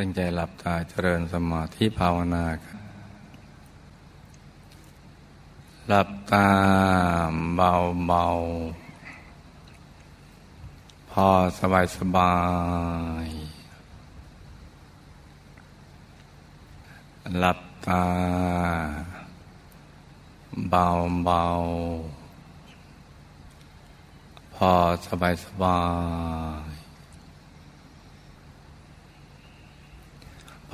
ตั้งใจหลับตาเจริญสมาธิภาวนาครับหลับตาเบาเบาๆพอสบายสบาย หลับตาเบาเบาๆพอสบายสบาย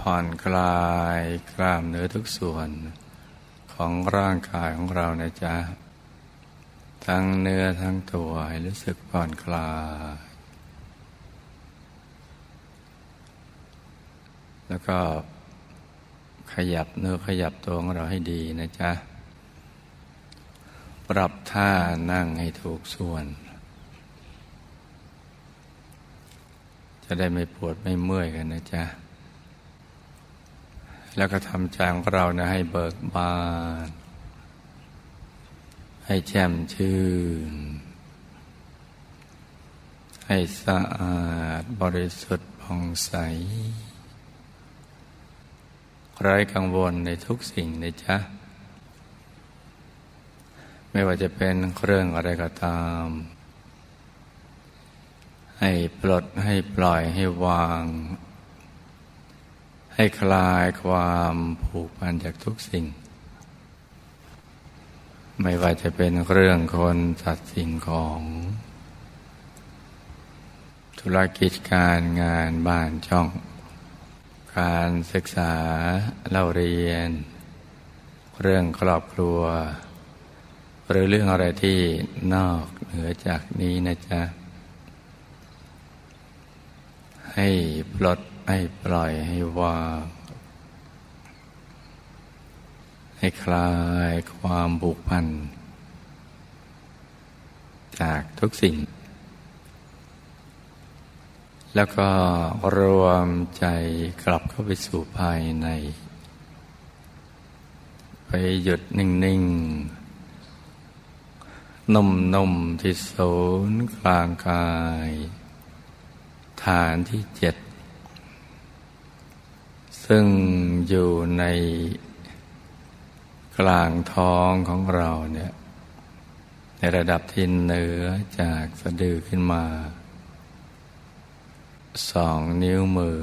ผ่อนคลายกล้ามเนื้อทุกส่วนของร่างกายของเรานะจ๊ะ ทั้งเนื้อทั้งตัวให้รู้สึกผ่อนคลาย แล้วก็ขยับเนื้อขยับตัวของเราให้ดีนะจ๊ะ ปรับท่านั่งให้ถูกส่วน จะได้ไม่ปวดไม่เมื่อยกันนะจ๊ะ แล้วก็ทำใจของเรานะให้เบิกบาน ให้แจ่มชื่น ให้สะอาดบริสุทธิ์ผ่องใสไร้กังวลในทุกสิ่งนะจ๊ะ ไม่ว่าจะเป็นเรื่องอะไรก็ตาม ให้ปลดให้ปล่อยให้วาง ให้คลายความผูกพันจากทุกสิ่ง ไม่ว่าจะเป็นเรื่องคนสัตว์สิ่งของ ธุรกิจการงานบ้านช่อง การศึกษาเล่าเรียน เรื่องครอบครัว หรือเรื่องอะไรที่นอกเหนือจากนี้นะจ๊ะ ให้ปลด ให้ปล่อยให้วางให้คลายความผูกพัน จากทุกสิ่ง แล้วก็รวมใจกลับเข้าไปสู่ภายใน ไปหยุดนิ่งๆนุ่มๆที่ศูนย์กลางกาย ฐานที่เจ็ด ซึ่งอยู่ในกลางท้องของเราเนี่ยในระดับที่เหนือจากสะดือขึ้นมาสองนิ้วมือ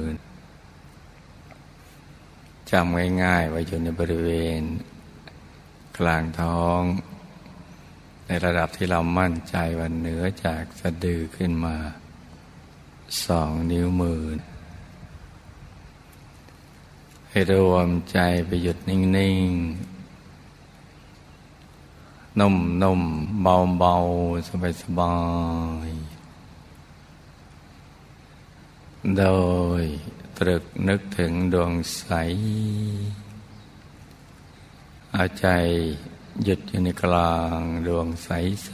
จำง่ายๆไว้อยู่ในบริเวณ กลางท้อง ในระดับที่เรามั่นใจว่าเหนือจากสะดือขึ้นมาสองนิ้วมือ ให้รวมใจไปหยุดนิ่ง ๆ นุ่ม ๆ เบา ๆ สบาย ๆ โดยตรึกนึกถึงดวงใส เอาใจหยุดอยู่ในกลางดวงใส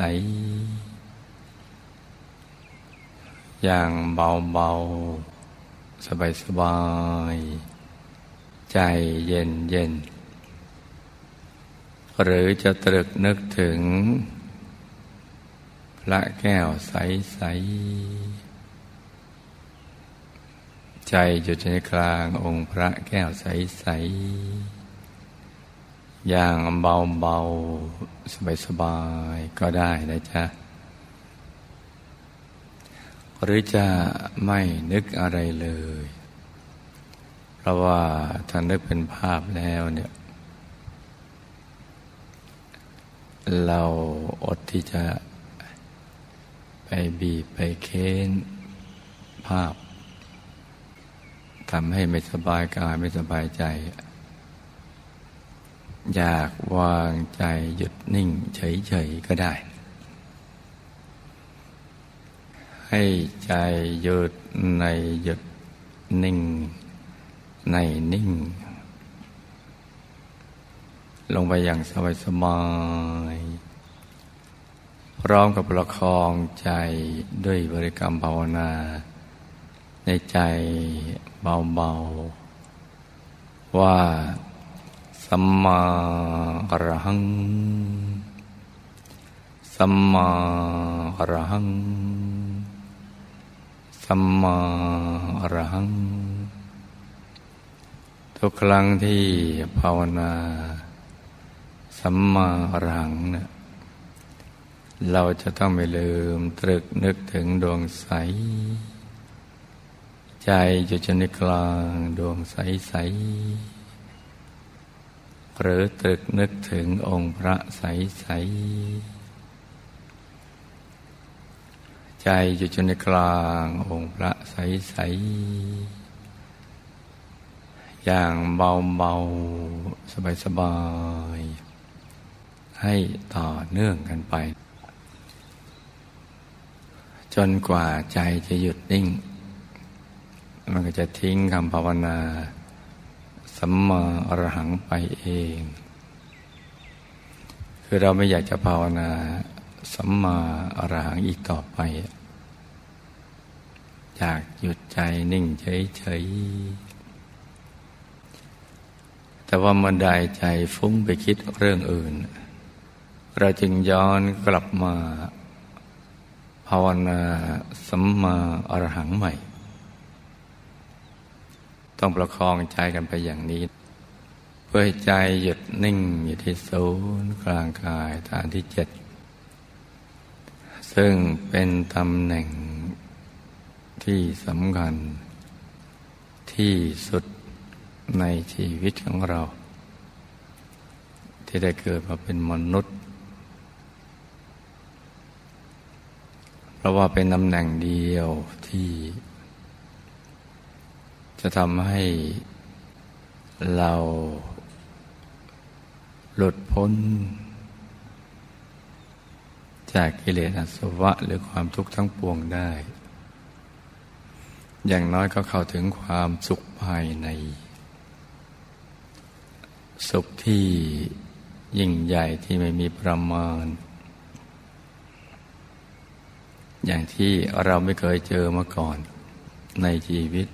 ๆอย่างเบา ๆ สบายๆ ใจเย็นเย็น หรือจะตรึกนึกถึง พระแก้วใสๆใจอยู่ในกลางองค์พระแก้วใสๆ อย่างเบาๆสบายๆก็ได้นะจ๊ะ หรือจะไม่นึกอะไรเลย ราะว่าถ้านึกเป็นภาพแล้วเนี่ย เราอดที่จะไปบีบไปเค้นภาพทำให้ไม่สบายกายไม่สบายใจ อยากวางใจหยุดนิ่งเฉยๆก็ได้ ให้ใจหยุดในหยุดนิ่ง ในนิ่ง ลงไปอย่างสบายสบายพร้อมกับประคองใจด้วยบริกรรมภาวนา ในใจเบาๆ ว่าสัมมาอรหัง สัมมาอรหัง สัมมาอรหัง ทุกครั้งที่ภาวนาสัมมาอรหังเนี่ยเราจะต้องไม่ลืมตรึกนึกถึงดวงใส ใจอยู่จนในกลางดวงใสใส หรือตรึกนึกถึงองค์พระใสใส ใจอยู่จนในกลางองค์พระใสใส อย่างเบาเบาสบายสบายให้ต่อเนื่องกันไป จนกว่าใจจะหยุดนิ่ง มันก็จะทิ้งคำภาวนาสัมมาอรหังไปเอง คือเราไม่อยากจะภาวนาสัมมาอรหังอีกต่อไปอยากหยุดใจนิ่งเฉยๆ แต่ว่าเมื่อใดใจฟุ้งไปคิดเรื่องอื่น เราจึงย้อนกลับมา ภาวนาสัมมาอรหังใหม่ ต้องประคองใจกันไปอย่างนี้ เพื่อให้ใจหยุดนิ่งอยู่ที่ศูนย์กลางกายฐานที่เจ็ด ซึ่งเป็นตำแหน่งที่สำคัญที่สุด ในชีวิตของเรา ที่ได้เกิดมาเป็นมนุษย์ เพราะว่าเป็นตำแหน่งเดียวที่ จะทำให้เราหลุดพ้น จากกิเลสอาสวะหรือความทุกข์ทั้งปวงได้ อย่างน้อยก็เข้าถึงความสุขภายใน สุขที่ยิ่งใหญ่ที่ไม่มีประมาณ อย่างที่เราไม่เคยเจอมาก่อนในชีวิต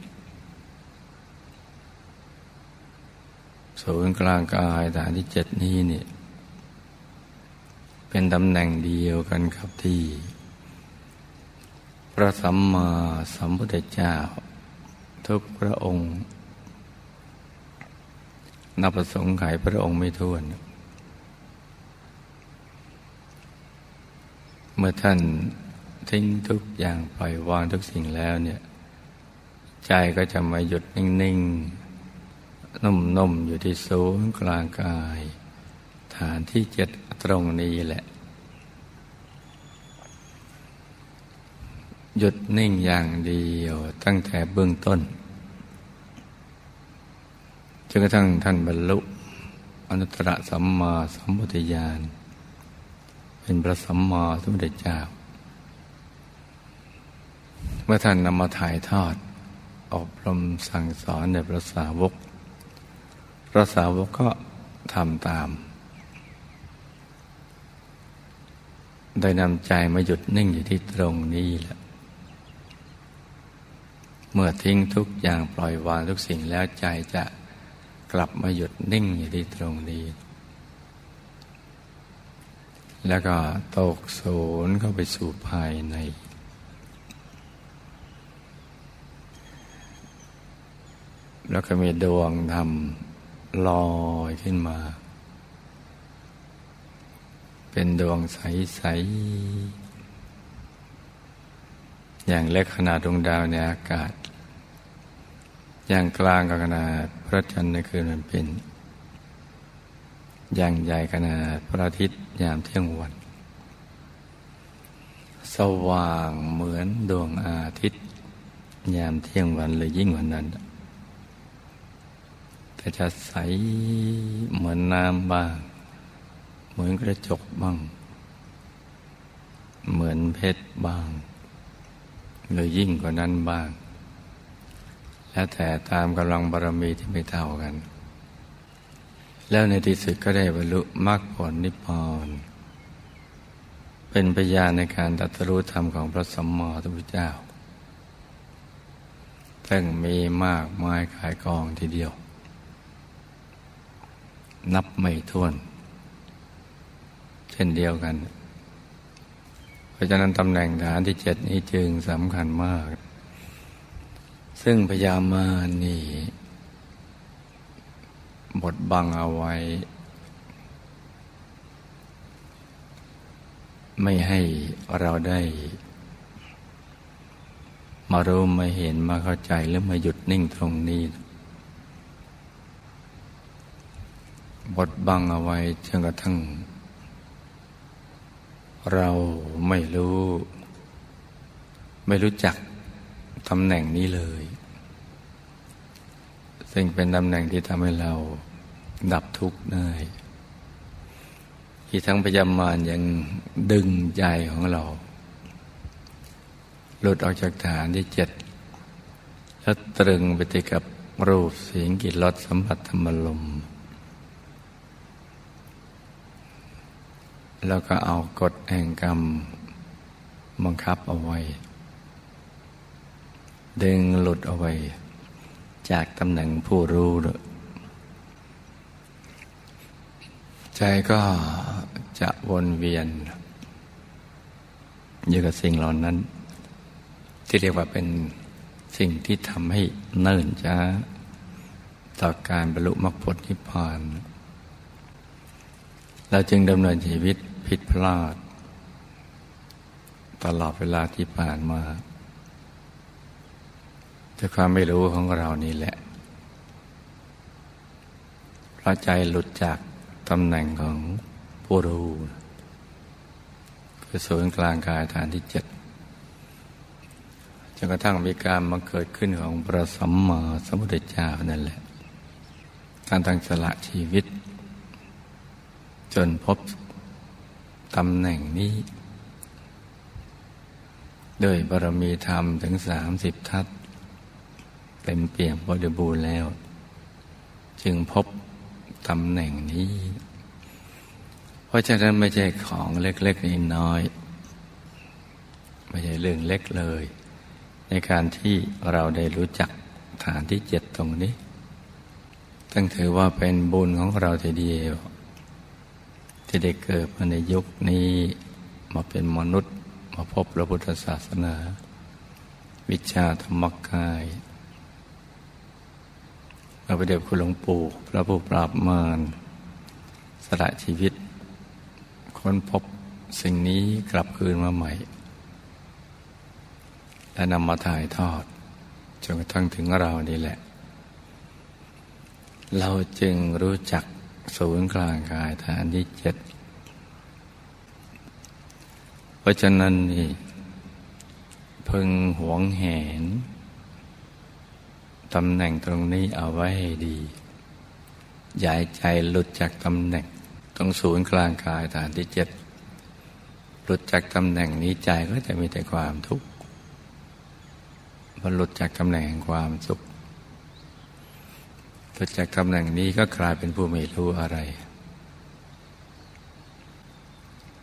ศูนย์กลางกายฐานที่เจ็ดนี้เนี่ยเป็นตำแหน่งเดียวกันครับที่ พระสัมมาสัมพุทธเจ้า ทุกพระองค์ นับประสงค์ไขพระองค์ไม่ท้วน เมื่อท่านทิ้งทุกอย่างปล่อยวางทุกสิ่งแล้วเนี่ย ใจก็จะมาหยุดนิ่งๆ นุ่มๆ อยู่ที่ศูนย์กลางกาย ฐานที่เจ็ดตรงนี้แหละ หยุดนิ่งอย่างเดียวตั้งแต่เบื้องต้น จนกระทั่งท่านบรรลุอนุตตรสัมมาสัมพุทธญาณเป็นพระสัมมาสัมพุทธเจ้า เมื่อท่านนำมาถ่ายทอด อบรมสั่งสอนในพระสาวก พระสาวกก็ทำตามโดยนำใจมาหยุดนิ่งอยู่ที่ตรงนี้แหละเมื่อทิ้งทุกอย่างปล่อยวางทุกสิ่งแล้วใจจะ กลับมาหยุดนิ่งอยู่ที่ตรงนี้ แล้วก็ตกศูนย์เข้าไปสู่ภายใน แล้วก็มีดวงธรรมลอยขึ้นมา เป็นดวงใส ๆ อย่างเล็กขนาดดวงดาวในอากาศ อย่างกลางกับขนาดพระจันทร์ในคืนมันเป็น อย่างใหญ่ขนาดพระอาทิตย์ยามเที่ยงวัน สว่างเหมือนดวงอาทิตย์ ยามเที่ยงวันเลยยิ่งกว่านั้น แต่จะใสเหมือนน้ำบ้าง เหมือนกระจกบ้าง เหมือนเพชรบ้าง หรือยิ่งกว่านั้นบ้าง แล้วแต่ตามกำลังบารมีที่ไม่เท่ากัน แล้วในที่สุดก็ได้บรรลุมรรคผลนิพพานเป็นพยานในการตรัสรู้ธรรมของพระสัมมาสัมพุทธเจ้าซึ่งมีมากมายขายกองทีเดียว นับไม่ถ้วน เช่นเดียวกัน เพราะฉะนั้นตำแหน่งฐานที่เจ็ดนี้จึงสำคัญมาก ซึ่งพยามานี่บดบังเอาไว้ ไม่ให้เราได้ มารู้มาเห็นมาเข้าใจหรือมาหยุดนิ่งตรงนี้ บดบังเอาไว้จนกระทั่ง เราไม่รู้ ไม่รู้จัก ตำแหน่งนี้เลย ซึ่งเป็นตำแหน่งที่ทำให้เราดับทุกข์ได้ที่ทั้งพยามารยังดึงใจของเรา หลุดออกจากฐานที่เจ็ด แล้วตรึงไปติดกับรูปเสียงกลิ่นรสสัมผัสธรรมลม แล้วก็เอากฎแห่งกรรมบังคับเอาไว้ ดึงหลุดเอาไว้ จากตำแหน่งผู้รู้ใจก็จะวนเวียน อยู่กับสิ่งเหล่านั้น ที่เรียกว่าเป็นสิ่งที่ทำให้เนิ่นช้า ต่อการบรรลุมรรคผลนิพพานเราจึงดำเนินชีวิตผิดพลาด ตลอดเวลาที่ผ่านมา ด้วยความไม่รู้ของเรานี่แหละเพราะใจหลุดจากตำแหน่งของผู้รู้คือศูนย์กลางกายฐานที่เจ็ดจนกระทั่งมีการมาเกิดขึ้นของพระสัมมาสัมพุทธเจ้านั่นแหละการตั้งสละชีวิต จนพบตำแหน่งนี้โดยบารมีธรรมถึงสามสิบทัศ เต็มเปี่ยมบริบูรณ์แล้ว จึงพบตำแหน่งนี้ เพราะฉะนั้นไม่ใช่ของเล็กๆน้อย ไม่ใช่เรื่องเล็กเลย ในการที่เราได้รู้จักฐานที่เจ็ดตรงนี้ตั้งถือว่าเป็นบุญของเราทีเดียว ที่ได้เกิดมาในยุคนี้มาเป็นมนุษย์ มาพบพระพุทธศาสนา วิชาธรรมกาย พระประเดชคุณหลวงปู่พระผู้ปราบมารสละชีวิต ค้นพบสิ่งนี้กลับคืนมาใหม่ และนำมาถ่ายทอดจนกระทั่งถึงเรานี่แหละ เราจึงรู้จักศูนย์กลางกายฐานที่เจ็ดเพราะฉะนั้นนี่พึงหวงแหน ตำแหน่งตรงนี้เอาไว้ให้ดีอย่าให้ใจหลุดจากตำแหน่งตรงศูนย์กลางกายฐานที่เจ็ดหลุดจากตำแหน่งนี้ใจก็จะมีแต่ความทุกข์พอหลุดจากตำแหน่งความสุขหลุดจากตำแหน่งนี้ก็กลายเป็นผู้ไม่รู้อะไร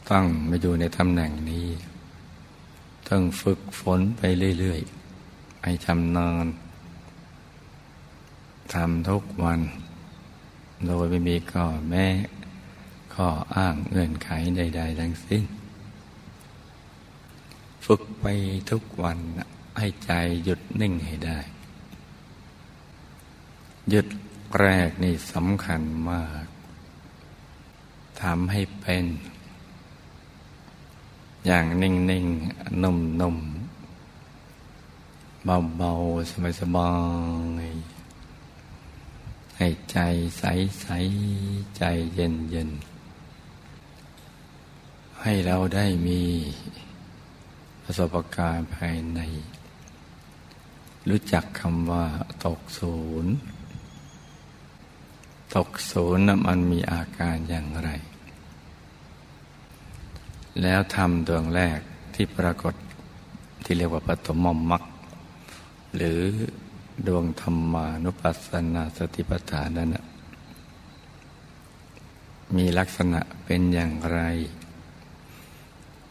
ต้องมาอยู่ในตำแหน่งนี้ ต้องฝึกฝนไปเรื่อยๆให้ชำนาญ ทำทุกวัน โดยไม่มีข้อแม้ข้ออ้างเงื่อนไขใด ๆ ทั้งสิ้น ฝึกไปทุกวันให้ใจหยุดนิ่งให้ได้ หยุดแรกนี่สำคัญมากทำให้เป็น อย่างนิ่งๆ นุ่มๆ เบาๆ สบายๆ ให้ใจใสใสใจเย็นเย็นให้เราได้มีประสบการณ์ภายใน รู้จักคำว่าตกศูนย์ ตกศูนย์นมันมีอาการอย่างไร แล้วทำดวงแรกที่ปรากฏที่เรียกว่าปฐมมรรคหรือ ดวงธรรมานุปัสสนาสติปัฏฐานนั้นมีลักษณะเป็นอย่างไร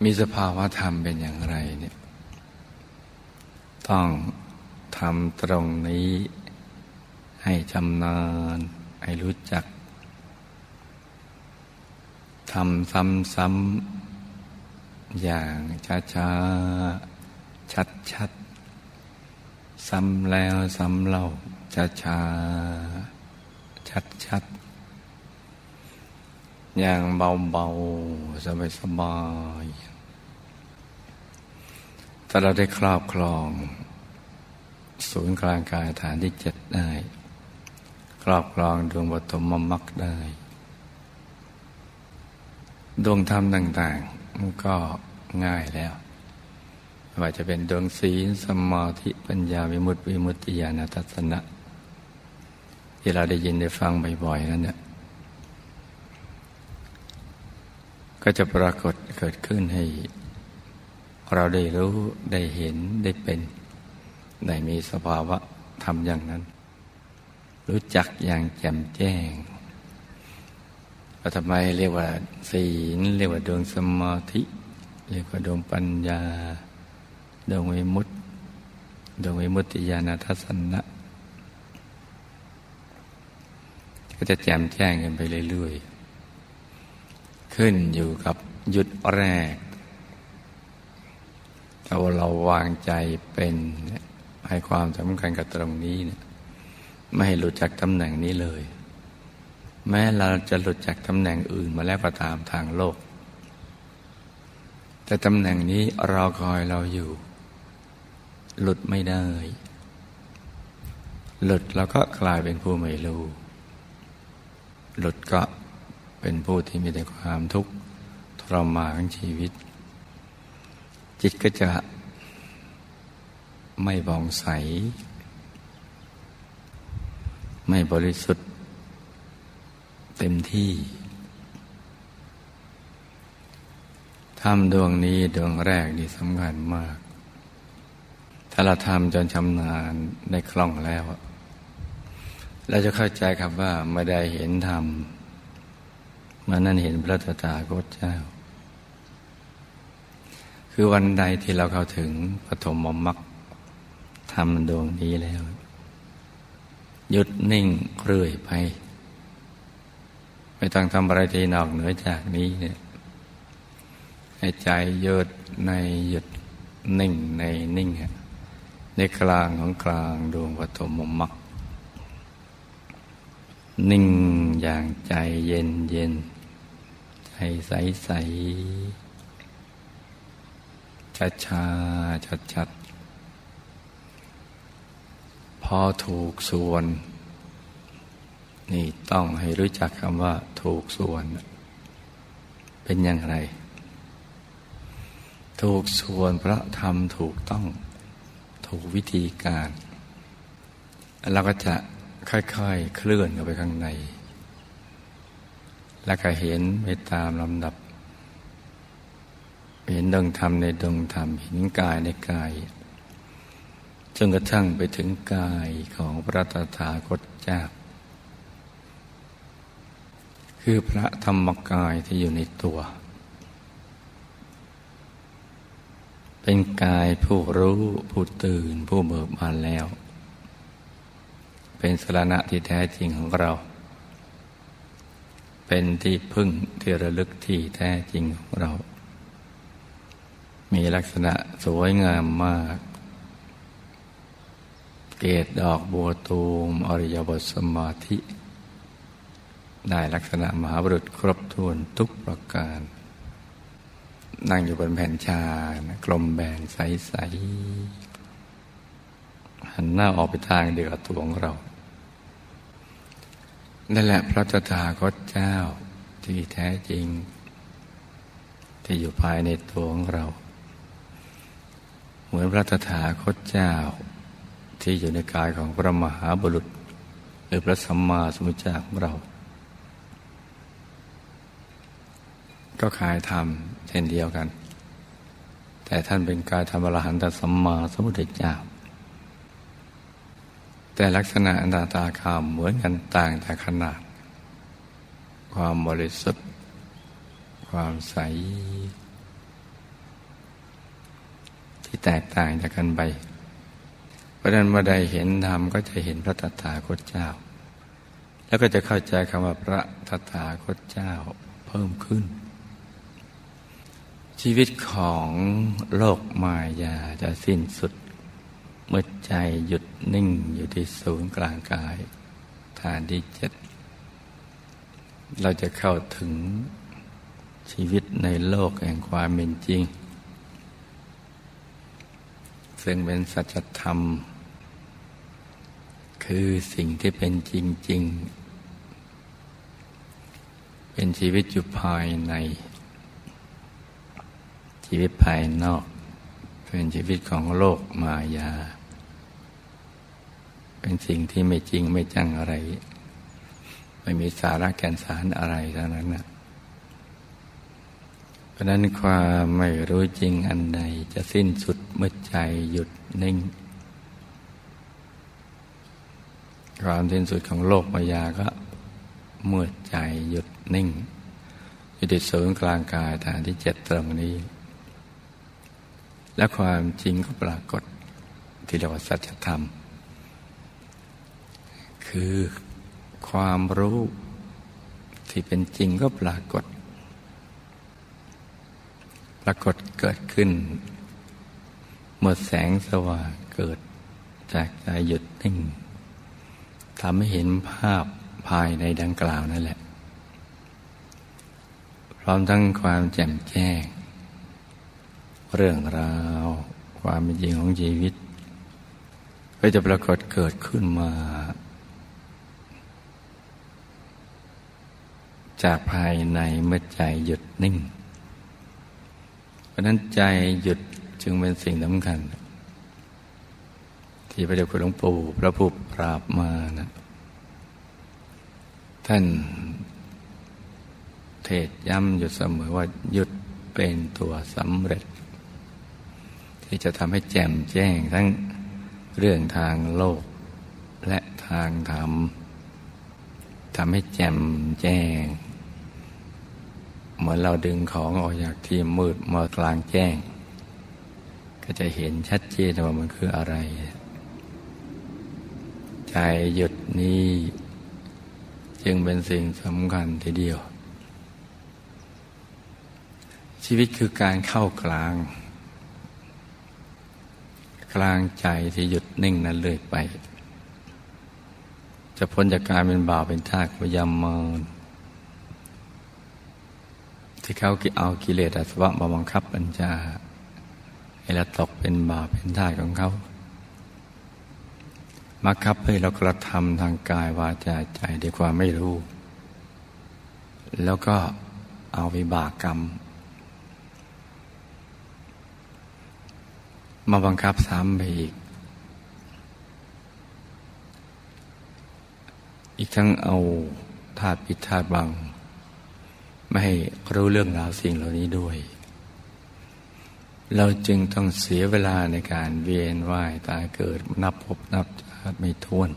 มีสภาวะธรรมเป็นอย่างไรเนี่ย ต้องทำตรงนี้ให้ชำนาญ ให้รู้จักทำซ้ำๆอย่างช้าๆ ชัดๆ ซ้ำแล้วซ้ำเล่าช้าช้าชัดอย่างเบาๆสบายๆถ้าเราได้ครอบครอง ศูนย์กลางกายฐานที่เจ็ดได้ ครอบครองดวงปฐมมรรคได้ ดวงธรรมต่างๆมันก็ง่ายแล้ว ว่าจะเป็นดวงศีลสมาธิปัญญาวิมุตติวิมุตติญาณทัศนะ ที่เราได้ยินได้ฟังบ่อยๆนั่นเนี่ยก็จะปรากฏเกิดขึ้นให้ เราได้รู้ได้เห็นได้เป็นได้มีสภาวะธรรมอย่างนั้น รู้จักอย่างแจ่มแจ้งว่าทำไมเรียกว่าศีลเรียกว่าดวงสมาธิ เรียกว่าดวงปัญญา ดวงวิมุตติดวงวิมุตติญาณทัศนะก็จะแจ่มแจ้งกันไปเรื่อยๆ ขึ้นอยู่กับยุดแรกถ้าเราวางใจเป็นให้ความสำคัญกับตรงนี้เนี่ยไม่ให้หลุดจากตำแหน่งนี้เลย แม้เราจะหลุดจากตำแหน่งอื่นมาแล้วก็ตามทางโลก แต่ตำแหน่งนี้เรอคอยเราอยู่ หลุดไม่ได้ หลุดเราก็กลายเป็นผู้ไม่รู้ หลุดก็เป็นผู้ที่มีแต่ความทุกข์ทรมานของชีวิต จิตก็จะไม่บองใส ไม่บริสุทธิ์ เต็มที่ทำดวงนี้ดวงแรกนี่สำคัญมาก ถ้าเราทำจนชำนาญในคล่องแล้ว เราจะเข้าใจครับว่าไม่ได้เห็นธรรมเมื่อนั้นเห็นพระตถาคตเจ้า คือวันใดที่เราเข้าถึงปฐมมรรคทำดวงนี้แล้ว หยุดนิ่งเรื่อยไป ไม่ต้องทำอะไรที่นอกเหนือจากนี้เนี่ยให้ใจหยุดในหยุดนิ่งในนิ่ง ในกลางของกลางดวงปฐมมรรคนิ่งอย่างใจเย็นเย็นใจใสใสช้าช้าชัดชัดพอถูกส่วน นี่ต้องให้รู้จักคำว่า ถูกส่วน เป็นอย่างไร ถูกส่วนพราะทำถูกต้อง ถูกวิธีการ เราก็จะค่อยๆ เคลื่อนเข้าไปข้างใน แล้วก็เห็นไปตามลำดับ เห็นดวงธรรมในดวงธรรม เห็นกายในกาย จนกระทั่งไปถึงกายของพระตถาคตเจ้า คือพระธรรมกายที่อยู่ในตัว เป็นกายผู้รู้ ผู้ตื่น ผู้เบิกบานแล้ว เป็นสรณะที่แท้จริงของเรา เป็นที่พึ่งที่ระลึกที่แท้จริงของเรา มีลักษณะสวยงามมาก เกตดอกบัวตูม อริยบทสมาธิ ได้ลักษณะมหาบุรุษครบถ้วนทุกประการ นั่งอยู่บนแผ่นชานะกลมแบนใสๆหันหน้าออกไปทางเดียวกับตัวของเรา นั่นแหละพระตถาคตเจ้าที่แท้จริง ที่อยู่ภายในตัวของเรา เหมือนพระตถาคตเจ้า ที่อยู่ในกายของพระมหาบุรุษหรือพระสัมมาสัมพุทธเจ้าของเรา ก็ขายธรรมเช่นเดียวกัน แต่ท่านเป็นกายธรรมอรหันตสัมมาสัมพุทธเจ้า แต่ลักษณะอันตาตาคามเหมือนกันต่างแต่ขนาด ความบริสุทธิ์ ความใส ที่แตกต่างจากกันไป เพราะนั้นเมื่อใดเห็นธรรมก็จะเห็นพระตถาคตเจ้า แล้วก็จะเข้าใจคำว่าพระตถาคตเจ้าเพิ่มขึ้น ชีวิตของโลกมายาจะสิ้นสุด เมื่อใจหยุดนิ่งอยู่ที่ศูนย์กลางกาย ฐานที่เจ็ด เราจะเข้าถึงชีวิตในโลกแห่งความเป็นจริง ซึ่งเป็นสัจธรรม คือสิ่งที่เป็นจริง ๆ เป็นชีวิตอยู่ภายใน ชีวิตภายนอก เป็นชีวิตของโลกมายา เป็นสิ่งที่ไม่จริงไม่จังอะไร ไม่มีสาระแก่นสารอะไรเท่านั้นนะราะนั้นความไม่รู้จริงอันใดจะสิ้นสุดเมื่อใจหยุดนิ่ง ความสิ้นสุดของโลกมายาก็เมื่อใจหยุดนิ่งอยู่ที่ศูนย์กลางกายฐานที่เจ็ดตรงนี้ และความจริงก็ปรากฏที่เรียกว่าสัจธรรม คือความรู้ที่เป็นจริงก็ปรากฏ ปรากฏเกิดขึ้น เมื่อแสงสว่างเกิดจากใจหยุดนิ่งทำให้เห็นภาพภายในดังกล่าวนั่นแหละ พร้อมทั้งความแจ่มแจ้ง เรื่องราว ความเป็นจริงของชีวิต ก็จะปรากฏเกิดขึ้นมา จากภายในเมื่อใจหยุดนิ่ง เพราะนั้นใจหยุดจึงเป็นสิ่งสำคัญ ที่พระเดชคุณหลวงปู่พระผู้ปราบมานะท่านเทศย้ำอยู่เสมอว่าหยุดเป็นตัวสำเร็จ ที่จะทำให้แจ่มแจ้งทั้งเรื่องทางโลก และทางธรรมทำให้แจ่มแจ้ง เหมือนเราดึงของออกจากที่มืดมากลางแจ้ง ก็จะเห็นชัดเจนว่ามันคืออะไร ใจหยุดนี้จึงเป็นสิ่งสำคัญทีเดียว ชีวิตคือการเข้ากลาง กลางใจที่หยุดนิ่งนั้นเลยไป จะพ้นจากการเป็นบ่าวเป็นทาสพยายามมนที่เขาเอากิเลสอาสวะมาบังคับบัญชาให้เราตกเป็นบาปเป็นท่าของเขามาคับให้เรากระทำทางกายวาจาใจด้วยความไม่รู้ แล้วก็เอาวิบากกรรม มาบังคับซ้ำไปอีก อีกทั้งเอาธาตุปิดธาตุบัง ไม่ให้รู้เรื่องราวสิ่งเหล่านี้ด้วย เราจึงต้องเสียเวลาในการเวียนว่ายตายเกิดนับพบนับชาติไม่ท้วน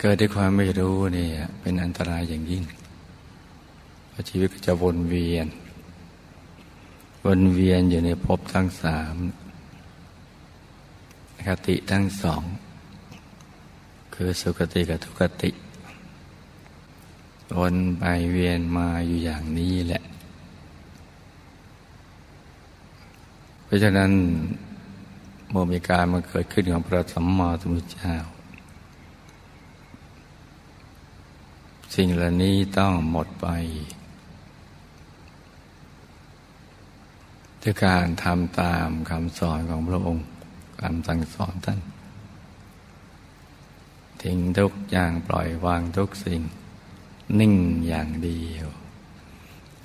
เกิดด้วยความไม่รู้เนี่ยเป็นอันตรายอย่างยิ่งชีวิตก็จะวนเวียน วนเวียนอยู่ในภพทั้งสามคติทั้งสอง คือสุคติกับทุกติ วนไปเวียนมาอยู่อย่างนี้แหละ เพราะฉะนั้นเมื่อมีการมาเกิดขึ้นของพระสัมมาสัมพุทธเจ้า สิ่งเหล่านี้ต้องหมดไป ด้วยการทำตามคำสอนของพระองค์คำสั่งสอนท่าน ทิ้งทุกอย่างปล่อยวางทุกสิ่ง นิ่งอย่างเดียว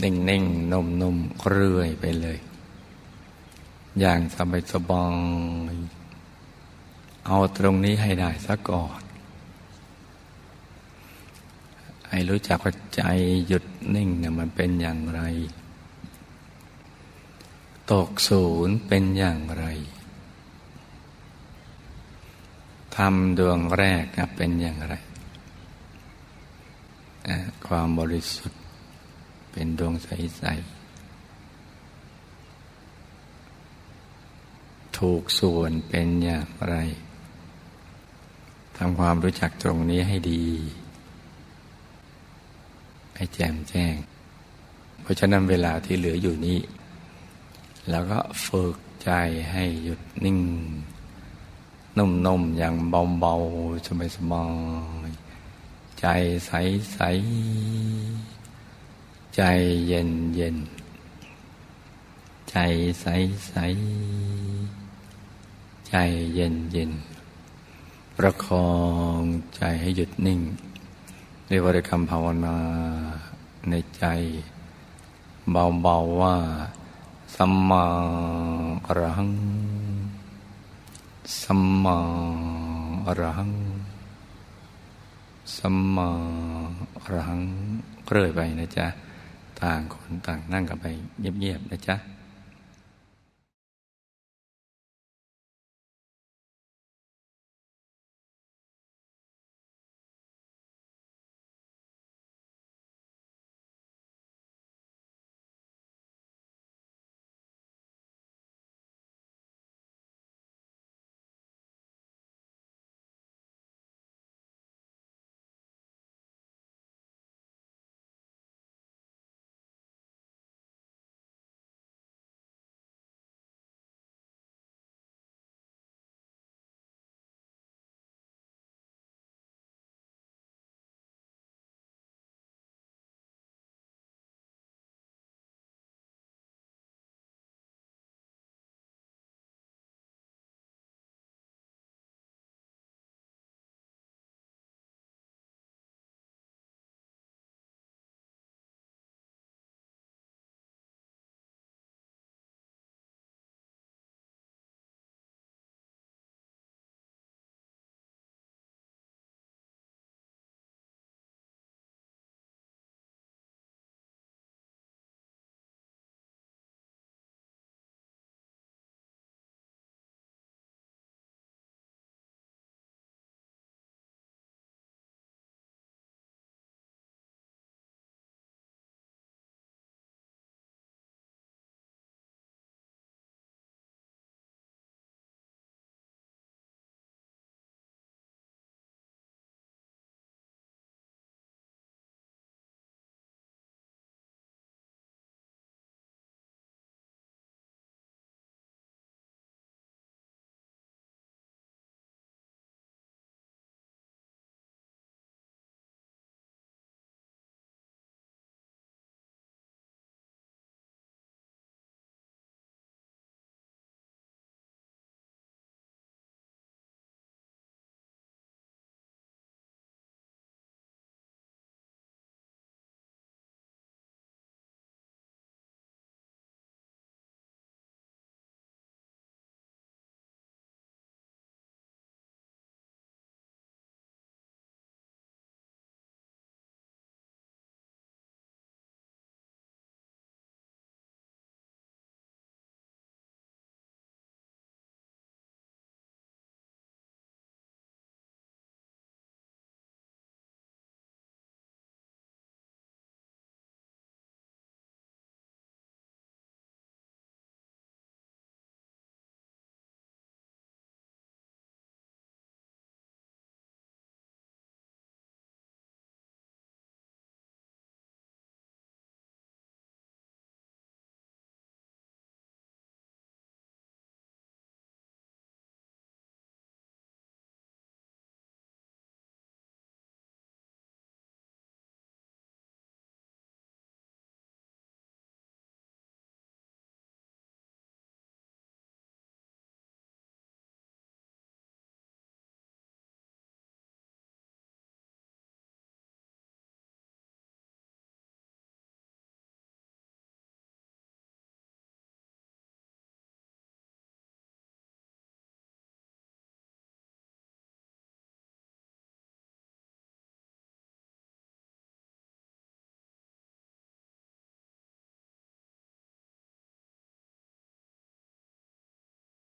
นิ่งนิ่งนุ่มนุ่มเรื่อยไปเลย อย่างสบายสบายเอาตรงนี้ให้ได้ซะก่อนให้รู้จักว่าใจหยุดนิ่งเนี่ยมันเป็นอย่างไร ตกศูนย์เป็นอย่างไรทำดวงแรกเป็นอย่างไร ความบริสุทธิ์เป็นดวงใส ๆ ถูกส่วนเป็นอย่างไรทำความรู้จักตรงนี้ให้ดี ให้แจ่มแจ้ง เพราะฉะนั้นเวลาที่เหลืออยู่นี้ เราก็ฝึกใจให้หยุดนิ่ง นุ่มๆ อย่างเบาๆสบายๆใจใสใใจเย็นเย็นใจใสใใจเย็นเย็นประคองใจให้หยุดนิ่งด้วยบริกรรมภาวนาในใจ เบาๆว่า สัมมาอรหัง สัมมาอรหัง สัมมาอรหังเรื่อยไปนะจ๊ะ ต่างคนต่างนั่งกันไปเงียบๆนะจ๊ะ